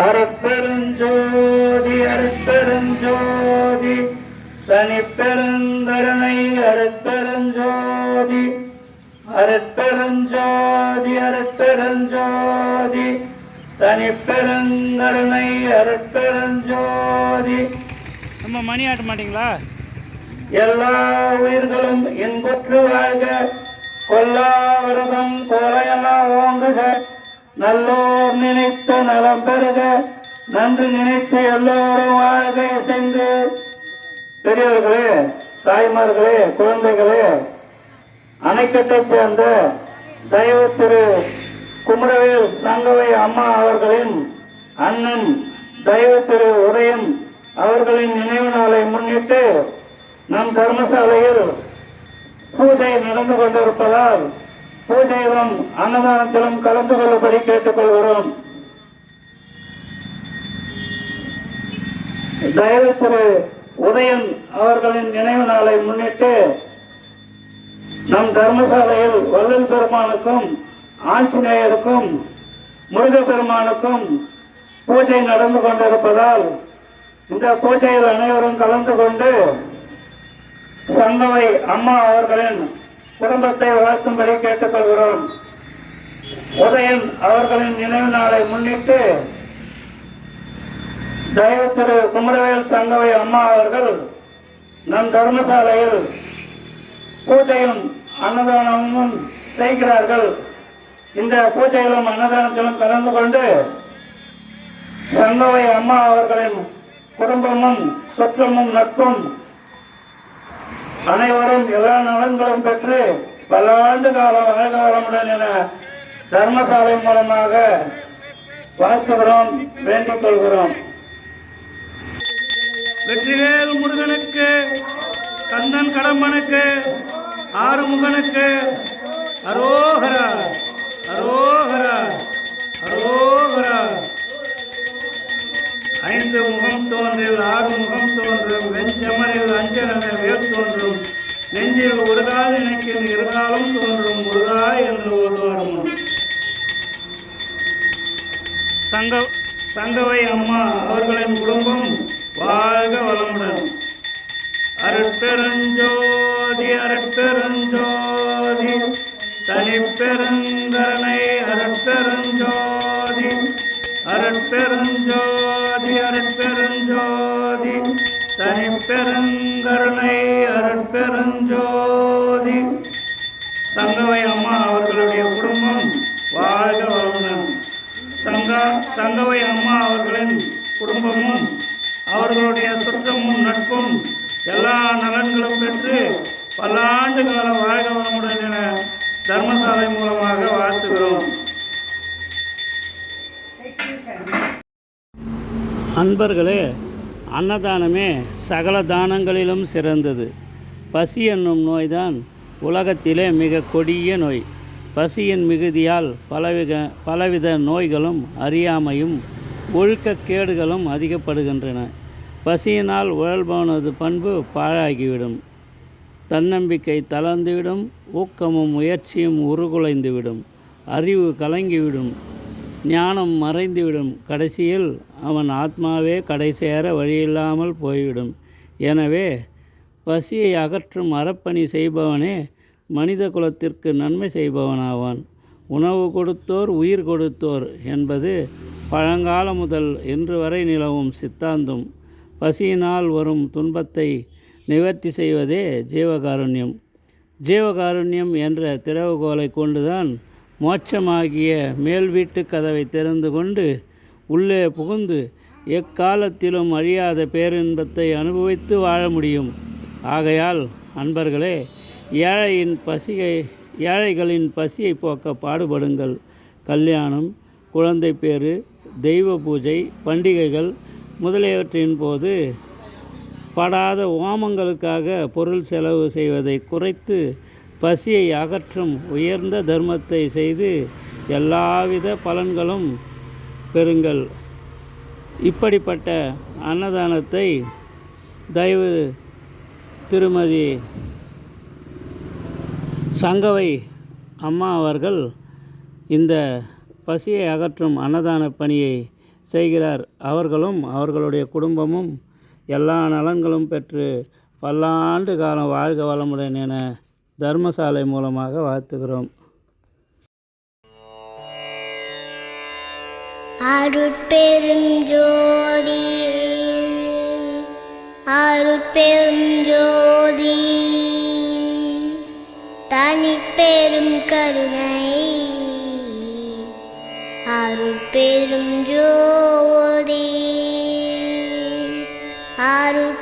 அருட்பெருஞ்சோதி அருட்பெருஞ்சோதி தனிப்பெருந்தருணை அருட்பெருஞ்சோதி அருட்பெருஞ்சோதி அருட்பெருஞ்சோதி தனிப்பெருந்தருணை அருட்பெருஞ்சோதி. நம்ம மணி ஆட்ட மாட்டீங்களா? எல்லா உயிர்களும் இன்புற்று வாழ்க. கொல்லா விரதம் கொலையெல்லாம் ஓங்குக. நல்லோர் நினைத்த நலம் பெறுக. நன்று நினைத்து எல்லோரும் வாழ்க இசைந்து பெரியவர்களே தாய்மார்களே குழந்தைகளே அணைக்கட்டைச் சேர்ந்த தெய்வ திரு குமரவேல் சங்கவை அம்மா அவர்களின் அண்ணன் தெய்வ திரு உதயன் அவர்களின் நினைவு நாளை முன்னிட்டு நம் தர்மசாலையில் பூஜை நடந்து கொண்டிருப்பதால் பூஜையிலும் அன்னதானத்திலும் கலந்து கொள்ளும்படி கேட்டுக்கொள்கிறோம். தயவு திரு உதயன் அவர்களின் நினைவு நாளை முன்னிட்டு நம் தர்மசாலையில் வள்ளல் பெருமானுக்கும் ஆஞ்சநேயருக்கும் முருக பெருமானுக்கும் பூஜை நடந்து கொண்டிருப்பதால் இந்த பூஜையில் அனைவரும் கலந்து கொண்டு சங்கவை அம்மா அவர்களின் குடும்பத்தை வளர்க்கும்படி கேட்டுக்கொள்கிறோம். உதயன் அவர்களின் நினைவு நாளை முன்னிட்டு தயவு திரு குமரவேல் சங்கவை அம்மா அவர்கள் நம் தர்மசாலையில் பூஜையும் அன்னதானமும் செய்கிறார்கள். இந்த பூஜையிலும் அன்னதானத்திலும் கலந்து கொண்டு சங்கவை அம்மா அவர்களின் குடும்பமும் சொற்றமும் நட்பும் அனைவரும் எல்லா நலன்களும் பெற்று பல ஆண்டு காலம் வாழ்க வளமுடன் என தர்மசாலை மூலமாக வாழ்த்துகிறோம் வேண்டிக் கொள்கிறோம். வெற்றிவேல் முருகனுக்கு கந்தன் கடம்பனுக்கு ஆறுமுகனுக்கு அரோகரா அரோகரா. கால் இருந்தாலும் தோன்றும் முருகா என்று ஓதுவாரும் சங்க சங்கவை அம்மா அவர்களின் குடும்பம் வாழ்க வளமுடன். அருட்பெருஞ்சோதி அருட்பெருஞ்சோதி தனிப்பெருந்தனை அருட்பெருஞ்சோதி அருட்பெருஞ்சோதி அருட்பெருஞ்சோதி தனிப்பெருங்கருணை அருட்பெருஞ்சோதி. தங்கவை அம்மா அவர்களின் குடும்பமும் அவர்களுடைய சொந்தமும் நட்பும் எல்லா நலன்களும் பெற்று பல்லாண்டு காலம் வாழ்க வளமுடன் என தர்மசாலை மூலமாக வாழ்த்துகிறோம். அன்பர்களே அன்னதானமே சகல தானங்களிலும் சிறந்தது. பசி என்னும் நோய்தான் உலகத்திலே மிக கொடிய நோய். பசியின் மிகுதியால் பலவித பலவித நோய்களும் அறியாமையும் ஒழுக்கக்கேடுகளும் அதிகப்படுகின்றன. பசியினால் உழல்பவனது பண்பு பாழாகிவிடும். தன்னம்பிக்கை தளர்ந்துவிடும் ஊக்கமும் முயற்சியும் உருகுலைந்துவிடும் அறிவு கலங்கிவிடும் ஞானம் மறைந்துவிடும். கடைசியில் அவன் ஆத்மாவே கடைசேர வழியில்லாமல் போய்விடும். எனவே பசியை அகற்றும் அறப்பணி செய்பவனே மனித குலத்திற்கு நன்மை செய்பவனாவான். உணவு கொடுத்தோர் உயிர் கொடுத்தோர் என்பது பழங்காலம் முதல் இன்று வரை நிலவும் சித்தாந்தம். பசியினால் வரும் துன்பத்தை நிவர்த்தி செய்வதே ஜீவகாருண்யம். ஜீவகாருண்யம் என்ற திறவுகோலை கொண்டுதான் மோட்சமாகிய மேல் வீட்டு கதவை திறந்து கொண்டு உள்ளே புகுந்து எக்காலத்திலும் அழியாத பேரின்பத்தை அனுபவித்து வாழ முடியும். ஆகையால் அன்பர்களே ஏழையின் பசியை ஏழைகளின் பசியை போக்க பாடுபடுங்கள். கல்யாணம் குழந்தை பேறு தெய்வ பூஜை பண்டிகைகள் முதலியவற்றின் போது படாத ஓமங்களுக்காக பொருள் செலவு செய்வதை குறைத்து பசியை அகற்றும் உயர்ந்த தர்மத்தை செய்து எல்லாவித பலன்களும் பெறுங்கள். இப்படிப்பட்ட அன்னதானத்தை தயவு திருமதி சங்கவை அம்மா அவர்கள் இந்த பசியை அகற்றும் அன்னதான பணியை செய்கிறார். அவர்களும் அவர்களுடைய குடும்பமும் எல்லா நலன்களும் பெற்று பல்லாண்டு காலம் வாழ்க வளமுடன் என தர்மசாலை மூலமாக வாழ்த்துகிறோம். அருட்பெருஞ்சோதி அருட்பெருஞ்சோதி அருட்பெரும்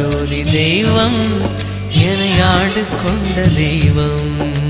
ஜோதி தெய்வம் என ஆண்டு கொண்ட தெய்வம்.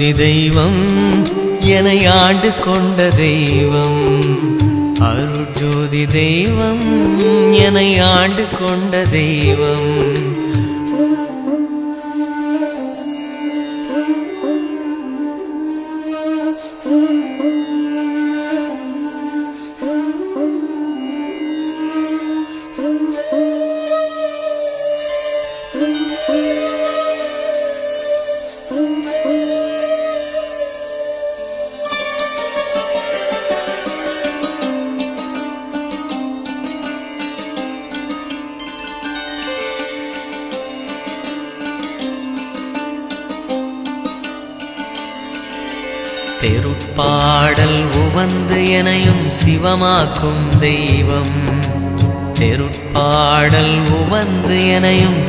ஆதி தெய்வம் என ஆண்டு கொண்ட தெய்வம். அருட்ஜோதி தெய்வம் என ஆண்டு கொண்ட தெய்வம். தெருப்பாடல் உவந்து எனையும் சிவமாக்கும் தெய்வம். தெருப்பாடல் உவந்து எனையும்